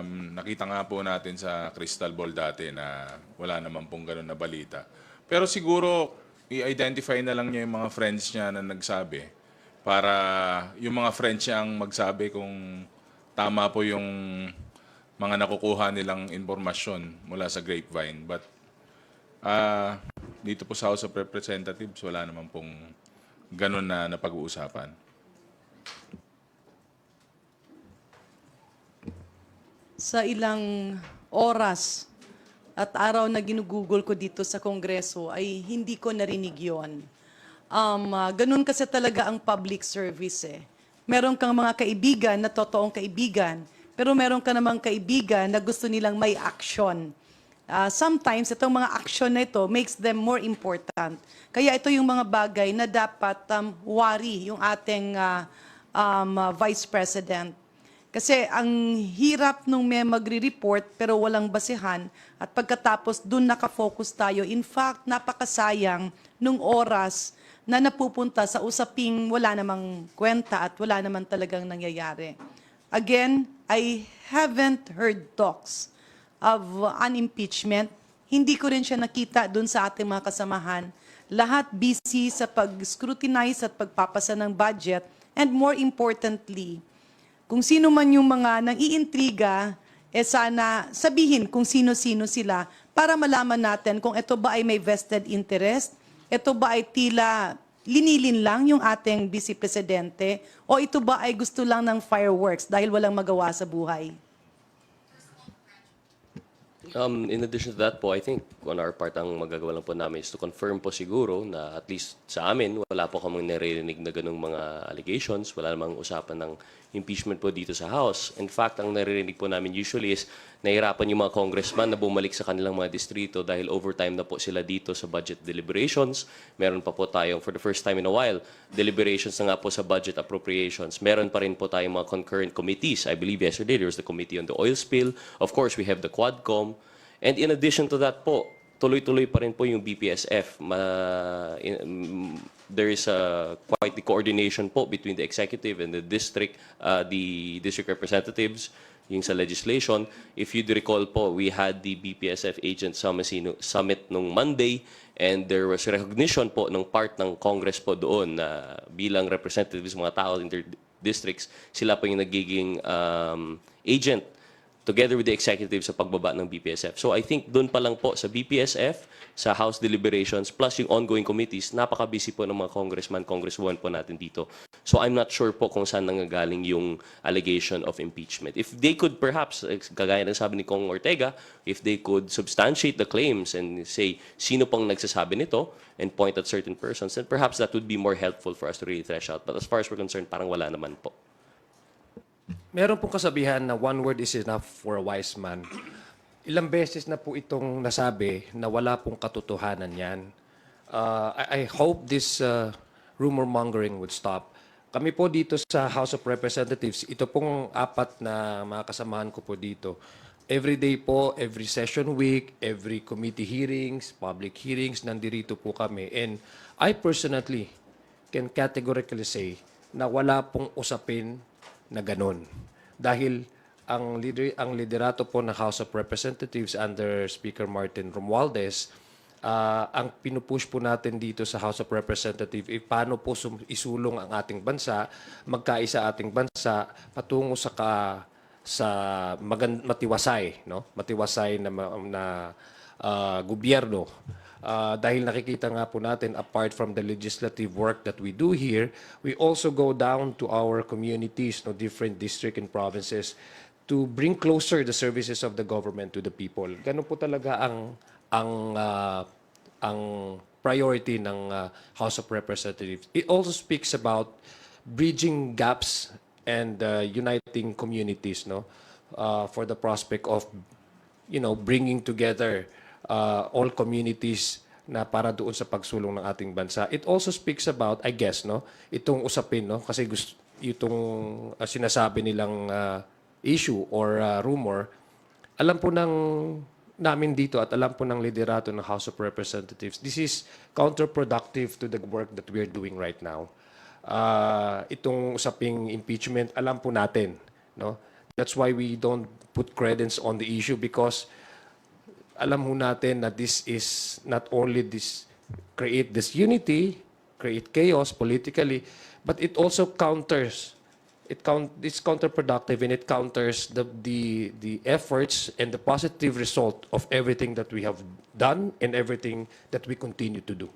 um, nakita nga po natin sa crystal ball dati na wala naman pong ganun na balita. Pero siguro, i-identify na lang niya yung mga friends niya na nagsabi para yung mga friends niya ang magsabi kung tama po yung mga nakukuha nilang informasyon mula sa grapevine. But ah, dito po sa House of Representatives, wala naman pong ganun na napag-uusapan. Sa ilang oras at araw na ginugugol ko dito sa Kongreso ay hindi ko narinig yon. Um, ah, ganun kasi talaga ang public service eh. Meron kang mga kaibigan na totoong kaibigan, pero meron ka namang kaibigan na gusto nilang may action. Ah, sometimes itong mga action na ito makes them more important. Kaya ito yung mga bagay na dapat um, worry yung ating ah, um, ah, Vice President. Kasi ang hirap nung may magre-report pero walang basehan at pagkatapos dun nakafocus tayo. In fact, napakasayang nung oras na napupunta sa usaping wala namang kwenta at wala naman talagang nangyayari. Again, I haven't heard talks of an impeachment. Hindi ko rin siya nakita dun sa ating mga kasamahan. Lahat busy sa pag-scrutinize at pagpapasa ng budget and more importantly, kung sino man yung mga nang iintriga, eh sana sabihin kung sino-sino sila para malaman natin kung ito ba ay may vested interest, ito ba ay tila linilin lang yung ating vice presidente, o ito ba ay gusto lang ng fireworks dahil walang magawa sa buhay. Um, in addition to that po, I think on our part, ang magagawa lang po namin is to confirm po siguro na at least sa amin, wala po kaming naririnig na ganung mga allegations, wala namang usapan ng impeachment po dito sa House. In fact, ang naririnig po namin usually is nahirapan yung mga congressman na bumalik sa kanilang mga distrito dahil overtime na po sila dito sa budget deliberations. Meron pa po tayong, for the first time in a while, deliberations na nga po sa budget appropriations. Meron pa rin po tayong mga concurrent committees. I believe yesterday there was the committee on the oil spill. Of course, we have the Quadcom. And in addition to that po, tuloy-tuloy pa rin po yung BPSF. Ma, in, there is a quite the coordination po between the executive and the district, uh, the district representatives yung sa legislation. If you'd recall po, we had the BPSF Agent Summit, nung Monday and there was recognition po ng part ng Congress po doon na bilang representatives mga tao in their districts, sila po yung nagiging um, agent together with the executive sa pagbaba ng BPSF. So I think doon pa lang po sa BPSF, sa House deliberations, plus yung ongoing committees, napaka-busy po ng mga congressman, congresswoman po natin dito. So I'm not sure po kung saan nanggagaling yung allegation of impeachment. If they could perhaps, eh, kagaya ng sabi ni Kong Ortega, if they could substantiate the claims and say sino pang nagsasabi nito and point at certain persons, then perhaps that would be more helpful for us to really thresh out. But as far as we're concerned, parang wala naman po. Meron pong kasabihan na one word is enough for a wise man. Ilang beses na po itong nasabi na wala pong katotohanan yan. Uh, I, I hope this uh, rumor mongering would stop. Kami po dito sa House of Representatives, ito pong apat na mga kasamahan ko po dito. Every day po, every session week, every committee hearings, public hearings, nandirito po kami. And I personally can categorically say na wala pong usapin na ganun. Dahil ang leader ang liderato po ng House of Representatives under Speaker Martin Romualdez ah, ang pinupush po natin dito sa House of Representatives eh, paano po isulong ang ating bansa, magkaisa ating bansa patungo sa ka, sa magan- matiwasay, no? Matiwasay na na ah, gobyerno. Ah, dahil nakikita nga po natin, apart from the legislative work that we do here, we also go down to our communities, no, different district and provinces, to bring closer the services of the government to the people. Ganun po talaga ang ang ah, ang priority ng ah, House of Representatives. It also speaks about bridging gaps and uh, uniting communities, no, uh, for the prospect of you know, bringing together uh, all communities na para doon sa pagsulong ng ating bansa. It also speaks about, I guess, no, itong usapin, no, kasi gusto, itong uh, sinasabi nilang uh, issue or uh, rumor, alam po ng namin dito at alam po ng liderato ng House of Representatives, this is counterproductive to the work that we're doing right now. Uh, itong usaping impeachment, alam po natin, no, That's why we don't put credence on the issue because alam ho natin na this is not only this create this unity, create chaos politically, but it also counters it count it's counterproductive and it counters the the the efforts and the positive result of everything that we have done and everything that we continue to do.